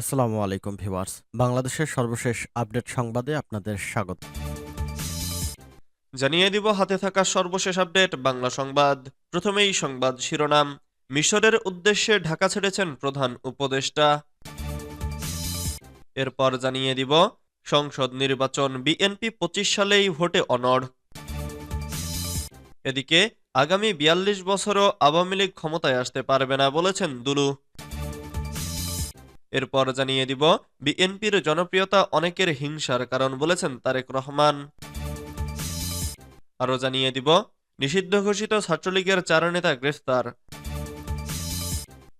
আসসালামু আলাইকুম ভিউয়ার্স। বাংলাদেশের সর্বশেষ আপডেট সংবাদে আপনাদের স্বাগত। জানিয়ে দিব, হাতে থাকা সর্বশেষ আপডেট, বাংলা সংবাদ। প্রথমেই সংবাদ শিরোনাম, মিশরের উদ্দেশ্যে ঢাকা ছেড়েছেন প্রধান উপদেষ্টা। এরপর জানিয়ে দিব, সংসদ নির্বাচন বিএনপি পঁচিশ সালেই ভোটে অনড়। এদিকে, আগামী বিয়াল্লিশ বছরও আওয়ামী লীগ ক্ষমতায় আসতে পারবে না বলেছেন দুলু। এরপর জানিয়ে দিব, বিএনপির জনপ্রিয়তা অনেকের হিংসার কারণ বলেছেন তারেক রহমান। আরও জানিয়ে দিব, নিষিদ্ধ ঘোষিত ছাত্রলীগের চার নেতা গ্রেফতার।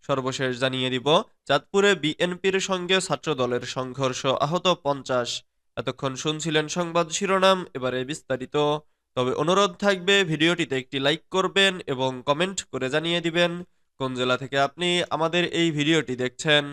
সর্বশেষ জানিয়ে দিব, চাঁদপুরে বিএনপির সঙ্গে ছাত্রদলের সংঘর্ষ আহত পঞ্চাশ। এতক্ষণ শুনছিলেন সংবাদ শিরোনাম, এবারে বিস্তারিত। তবে অনুরোধ থাকবে, ভিডিওটিতে একটি লাইক করবেন এবং কমেন্ট করে জানিয়ে দিবেন, কোন জেলা থেকে আপনি আমাদের এই ভিডিওটি দেখছেন।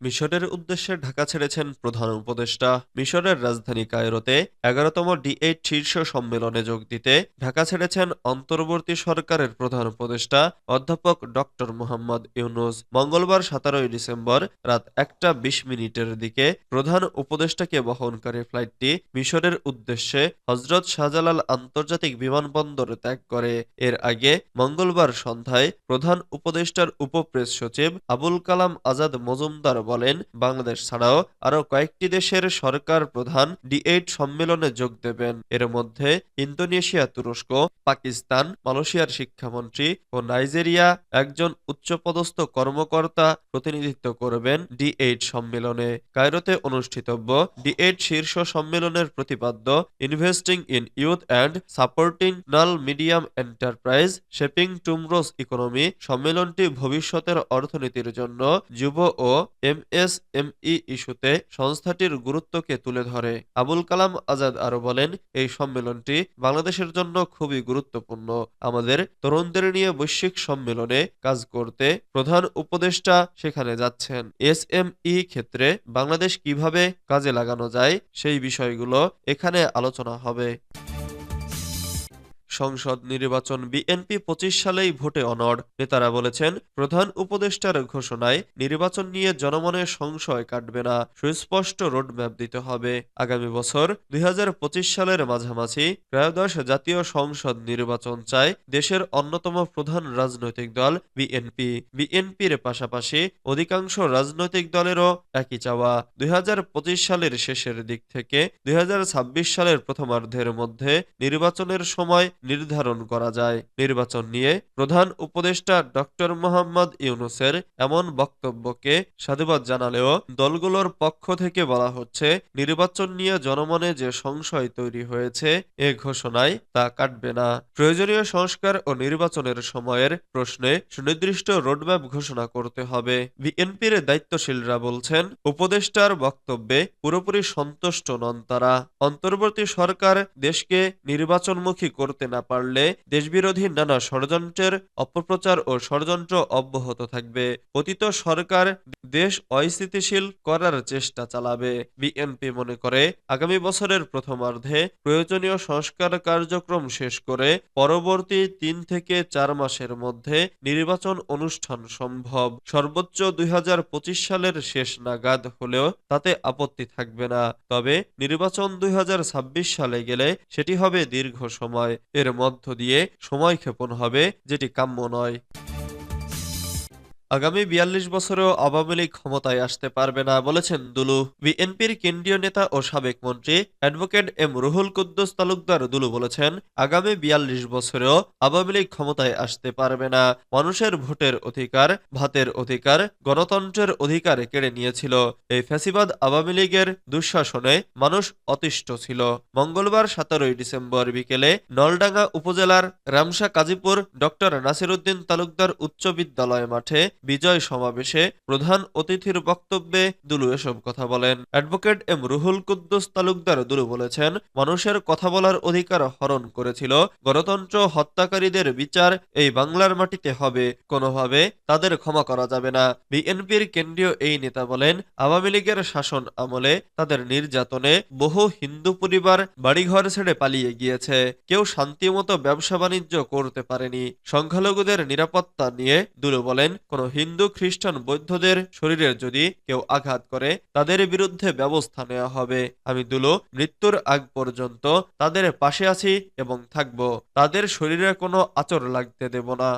মিশরের উদ্দেশ্যে ঢাকা ছেড়েছেন প্রধান উপদেষ্টা। মিশরের রাজধানী কায়রোতে এগারোতম ডি এইট শীর্ষ সম্মেলনে যোগ দিতে ঢাকা ছেড়েছেন অন্তর্বর্তী সরকারের প্রধান উপদেষ্টা, অধ্যাপক ডক্টর মোহাম্মদ ইউনুস। মঙ্গলবার সতেরোই ডিসেম্বর রাত একটা বিশ মিনিটের দিকে প্রধান উপদেষ্টাকে বহনকারী ফ্লাইটটি মিশরের উদ্দেশ্যে হজরত শাহজালাল আন্তর্জাতিক বিমানবন্দর ত্যাগ করে। এর আগে মঙ্গলবার সন্ধ্যায় প্রধান উপদেষ্টার উপপ্রেস সচিব আবুল কালাম আজাদ মজুমদার বলেন, বাংলাদেশ ছাড়াও আরও কয়েকটি দেশের সরকার প্রধান ডি এইট সম্মেলনে যোগ দেবেন। এর মধ্যে ইন্দোনেশিয়া, তুরস্ক, পাকিস্তান, মালয়েশিয়ার শিক্ষামন্ত্রী ও নাইজেরিয়া একজন উচ্চপদস্থ কর্মকর্তা প্রতিনিধিত্ব করবেন ডি এইট সম্মেলনে। কায়রোতে অনুষ্ঠিতব্য ডি এইট শীর্ষ সম্মেলনের প্রতিপাদ্য, investing in youth and supporting null medium enterprise shaping tomorrow's economy সম্মেলনটি ভবিষ্যতের অর্থনীতির জন্য যুব ও এমএসএমই ইস্যুতে সংস্থাটির গুরুত্বকে তুলে ধরে। আবুল কালাম আজাদ আরও বলেন, এই সম্মেলনটি বাংলাদেশের জন্য খুবই গুরুত্বপূর্ণ। আমাদের তরুণদের নিয়ে বৈশ্বিক সম্মেলনে কাজ করতে প্রধান উপদেষ্টা সেখানে যাচ্ছেন। এসএমই ক্ষেত্রে বাংলাদেশ কীভাবে কাজে লাগানো যায় সেই বিষয়গুলো এখানে আলোচনা হবে। সংসদ নির্বাচন বিএনপি পঁচিশ সালেই ভোটে অনড়। নেতারা বলেছেন, প্রধান উপদেষ্টার ঘোষণায় নির্বাচন নিয়ে জনমনের সংশয় কাটবে না, সুস্পষ্ট রোডম্যাপ দিতে হবে। আগামী বছর দুই সালের মাঝামাঝি ত্রয়োদশ জাতীয় সংসদ নির্বাচন চায় দেশের অন্যতম প্রধান রাজনৈতিক দল বিএনপি। বিএনপির পাশাপাশি অধিকাংশ রাজনৈতিক দলেরও একই চাওয়া। দুই হাজার পঁচিশ সালের শেষের দিক থেকে দুই হাজার ছাব্বিশ সালের প্রথমার্ধের মধ্যে নির্বাচনের সময় নির্ধারণ করা যায়। নির্বাচন নিয়ে প্রধান উপদেষ্টা ডক্টর মোহাম্মদ ইউনুসের এমন বক্তব্যকে সাধুবাদ জানালেও দলগুলোর পক্ষ থেকে বলা হচ্ছে, নির্বাচন নিয়ে জনমনে যে সংশয় তৈরি হয়েছে, এ ঘোষণায় তা কাটবে না। প্রয়োজনীয় সংস্কার ও নির্বাচনের সময়ের প্রশ্নে সুনির্দিষ্ট রোডম্যাপ ঘোষণা করতে হবে। বিএনপির দায়িত্বশীলরা বলছেন, উপদেষ্টার বক্তব্যে পুরোপুরি সন্তুষ্ট নন তারা। অন্তর্বর্তী সরকার দেশকে নির্বাচনমুখী করতে না পারলে দেশবিরোধী নানা ষড়যন্ত্রের অপপ্রচার ও ষড়যন্ত্র অব্যাহত থাকবে। পতিত সরকার দেশ অস্থিতিশীল করার চেষ্টা চালাবে, বিএনপি মনে করে। আগামী বছরের প্রথমার্ধে প্রয়োজনীয় সংস্কার কার্যক্রম শেষ করে পরবর্তী তিন থেকে চার মাসের মধ্যে নির্বাচন অনুষ্ঠান সম্ভব। সর্বোচ্চ দুই হাজার পঁচিশ সালের শেষ নাগাদ হলেও তাতে আপত্তি থাকবে না। তবে নির্বাচন দুই হাজার ছাব্বিশ সালে গেলে সেটি হবে দীর্ঘ সময়। এর মধ্য দিয়ে সময় ক্ষেপণ হবে যেটি কাম্য নয়। আগামী বিয়াল্লিশ বছরেও আওয়ামী লীগ ক্ষমতায় আসতে পারবে না, বলেছেন দুলু। বিএনপির কেন্দ্রীয় নেতা ও সাবেক মন্ত্রী অ্যাডভোকেট এম রুহুল কুদ্দুস তালুকদার দুলু বলেছেন, আগামী বিয়াল্লিশ বছরেও আওয়ামী লীগ ক্ষমতায় আসতে পারবে না। মানুষের ভোটের অধিকার, ভাতের অধিকার, গণতন্ত্রের অধিকার কেড়ে নিয়েছিল। এই ফ্যাসিবাদ আওয়ামী লীগের দুঃশাসনে মানুষ অতিষ্ঠ ছিল। মঙ্গলবার সতেরোই ডিসেম্বর বিকেলে নলডাঙ্গা উপজেলার রামসা কাজীপুর ডক্টর নাসিরুদ্দিন তালুকদার উচ্চ বিদ্যালয় মাঠে বিজয় সমাবেশে প্রধান অতিথির বক্তব্যে দুলু এসব কথা বলেন। অ্যাডভোকেট এম রুহুল কুদ্দুস তালুকদার দুলু বলেছেন, মানুষের কথা বলার অধিকার হরণ করেছিল, গণতন্ত্র হত্যাকারীদের বিচার এই বাংলার মাটিতে হবে, কোনোভাবে তাদের ক্ষমা করা যাবে না। বিএনপির কেন্দ্রীয় এই নেতা বলেন, আওয়ামী লীগের শাসন আমলে তাদের নির্যাতনে বহু হিন্দু পরিবার বাড়িঘর ছেড়ে পালিয়ে গিয়েছে। কেউ শান্তিমতো ব্যবসা বাণিজ্য করতে পারেনি। সংখ্যালঘুদের নিরাপত্তা নিয়ে দুলু বলেন, কোনো হিন্দু, খ্রিস্টান, বৌদ্ধদের শরীরে যদি কেউ আঘাত করে, তাদের বিরুদ্ধে ব্যবস্থা নেওয়া হবে। আমি দুলো মৃত্যুর আগ পর্যন্ত তাদের পাশে আছি এবং থাকব। তাদের শরীরে কোনো আচর লাগতে দেব না।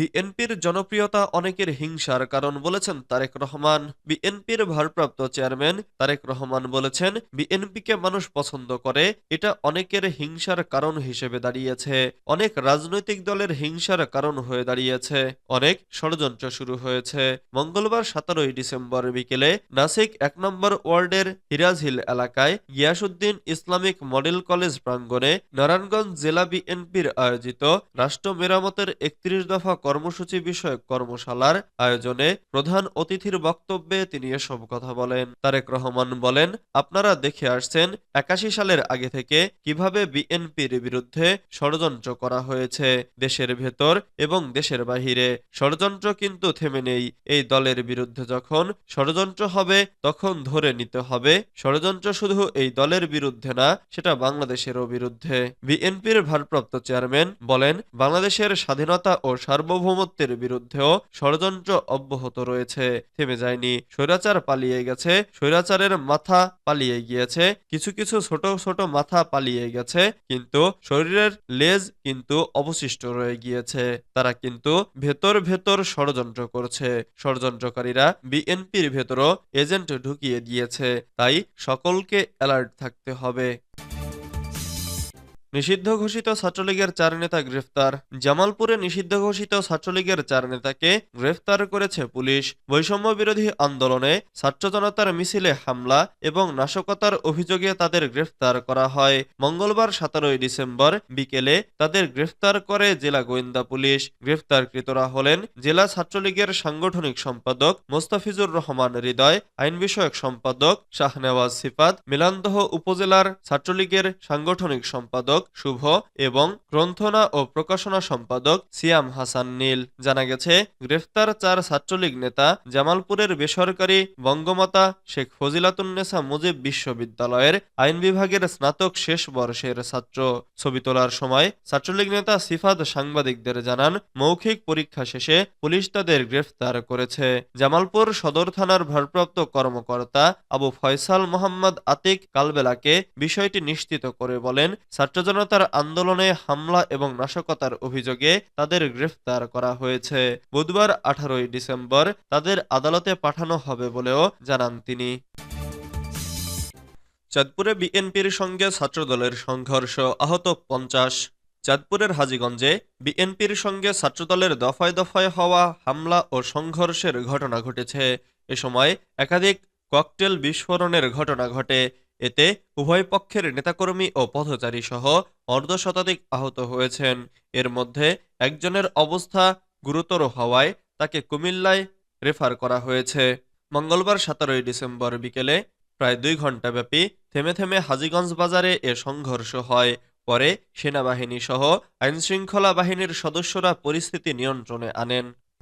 বিএনপির জনপ্রিয়তা অনেকের হিংসার কারণ বলেছেন তারেক রহমান। বিএনপির ভারপ্রাপ্ত চেয়ারম্যান তারেক রহমান বলেছেন, বিএনপিকে মানুষ পছন্দ করে, এটা অনেকের হিংসার কারণ হিসেবে দাঁড়িয়েছে। অনেক রাজনৈতিক দলের হিংসার কারণ হয়ে দাঁড়িয়েছে। অনেক ষড়যন্ত্র শুরু হয়েছে। মঙ্গলবার সতেরোই ডিসেম্বর বিকেলে নাসিক এক নম্বর ওয়ার্ডের হিরাজহিল এলাকায় গিয়াসুদ্দিন ইসলামিক মডেল কলেজ প্রাঙ্গণে নারায়ণগঞ্জ জেলা বিএনপির আয়োজিত রাষ্ট্র মেরামতের একত্রিশ দফা কর্মসূচি বিষয়ক কর্মশালার আয়োজনে প্রধান অতিথির বক্তব্যে তিনি এসব কথা বলেন। তারেক রহমান বলেন, আপনারা দেখে আসছেন একাশি সালের আগে থেকে কীভাবে বিএনপির বিরুদ্ধে ষড়যন্ত্র করা হয়েছে দেশের ভেতর এবং দেশের বাহিরে। ষড়যন্ত্র কিন্তু থেমে নেই। এই দলের বিরুদ্ধে যখন ষড়যন্ত্র হবে, তখন ধরে নিতে হবে, ষড়যন্ত্র শুধু এই দলের বিরুদ্ধে না, সেটা বাংলাদেশেরও বিরুদ্ধে। বিএনপির ভারপ্রাপ্ত চেয়ারম্যান বলেন, বাংলাদেশের স্বাধীনতা ও সার্বভৌমত্বের বিরুদ্ধেও ষড়যন্ত্র অব্যাহত রয়েছে। থেমে যায়নি। স্বৈরাচার পালিয়ে গেছে। স্বৈরাচারের মাথা পালিয়ে গিয়েছে। কিছু কিছু ছোট ছোট মাথা পালিয়ে গেছে। কিন্তু শরীরের লেজ কিন্তু অবশিষ্ট রয়ে গিয়েছে। তারা কিন্তু ভেতর ভেতর ষড়যন্ত্র করছে। ষড়যন্ত্রকারীরা বিএনপির ভেতরও এজেন্ট ঢুকিয়ে দিয়েছে। তাই সকলকে অ্যালার্ট থাকতে হবে। নিষিদ্ধ ঘোষিত ছাত্রলীগের চার নেতা গ্রেফতার। জামালপুরে নিষিদ্ধ ঘোষিত ছাত্রলীগের চার নেতাকে গ্রেফতার করেছে পুলিশ। বৈষম্য বিরোধী আন্দোলনে ছাত্র জনতার মিছিলে হামলা এবং নাশকতার অভিযোগে তাদের গ্রেফতার করা হয়। মঙ্গলবার সতেরোই ডিসেম্বর বিকেলে তাদের গ্রেফতার করে জেলা গোয়েন্দা পুলিশ। গ্রেফতারকৃতরা হলেন জেলা ছাত্রলীগের সাংগঠনিক সম্পাদক মোস্তাফিজুর রহমান হৃদয়, আইন বিষয়ক সম্পাদক শাহনেওয়াজ সিফাত, মিলান্দহ উপজেলার ছাত্রলীগের সাংগঠনিক সম্পাদক শুভ এবং গ্রন্থনা ও প্রকাশনা সম্পাদক সিয়াম হাসান নীল। জানা গেছে, গ্রেফতার চার ছাত্রলীগ নেতা জামালপুরের বেসরকারি বঙ্গমাতা শেখ ফজিলাতুন্নেসা মুজিব বিশ্ববিদ্যালয়ের আইন বিভাগের স্নাতক শেষ বর্ষের ছাত্র। ছবি তোলার সময় ছাত্রলীগ নেতা সিফাত সাংবাদিকদের জানান, মৌখিক পরীক্ষা শেষে পুলিশ তাদের গ্রেফতার করেছে। জামালপুর সদর থানার ভারপ্রাপ্ত কর্মকর্তা আবু ফয়সাল মোহাম্মদ আতিক কালবেলাকে বিষয়টি নিশ্চিত করে বলেন ছাত্র জনতার আন্দোলনে হামলা এবং নাশকতার অভিযোগে তাদের গ্রেফতার করা হয়েছে। বুধবার আঠারোই ডিসেম্বর তাদের আদালতে পাঠানো হবে বলেও জানান তিনি। চাঁদপুরে বিএনপির সঙ্গে ছাত্রদলের সংঘর্ষ, আহত পঞ্চাশ। চাঁদপুরের হাজীগঞ্জে বিএনপির সঙ্গে ছাত্রদলের দফায় দফায় হওয়া হামলা ও সংঘর্ষের ঘটনা ঘটেছে। এ সময় একাধিক ককটেল বিস্ফোরণের ঘটনা ঘটে। এতে উভয় পক্ষের নেতাকর্মী ও পথচারী সহ অর্ধশতাধিক আহত হয়েছেন। এর মধ্যে একজনের অবস্থা গুরুতর হওয়ায় তাকে কুমিল্লায় রেফার করা হয়েছে। মঙ্গলবার সতেরোই ডিসেম্বর বিকেলে প্রায় দুই ঘণ্টাব্যাপী থেমে থেমে হাজীগঞ্জ বাজারে এ সংঘর্ষ হয়। পরে সেনাবাহিনী সহ আইনশৃঙ্খলা বাহিনীর সদস্যরা পরিস্থিতি নিয়ন্ত্রণে আনেন।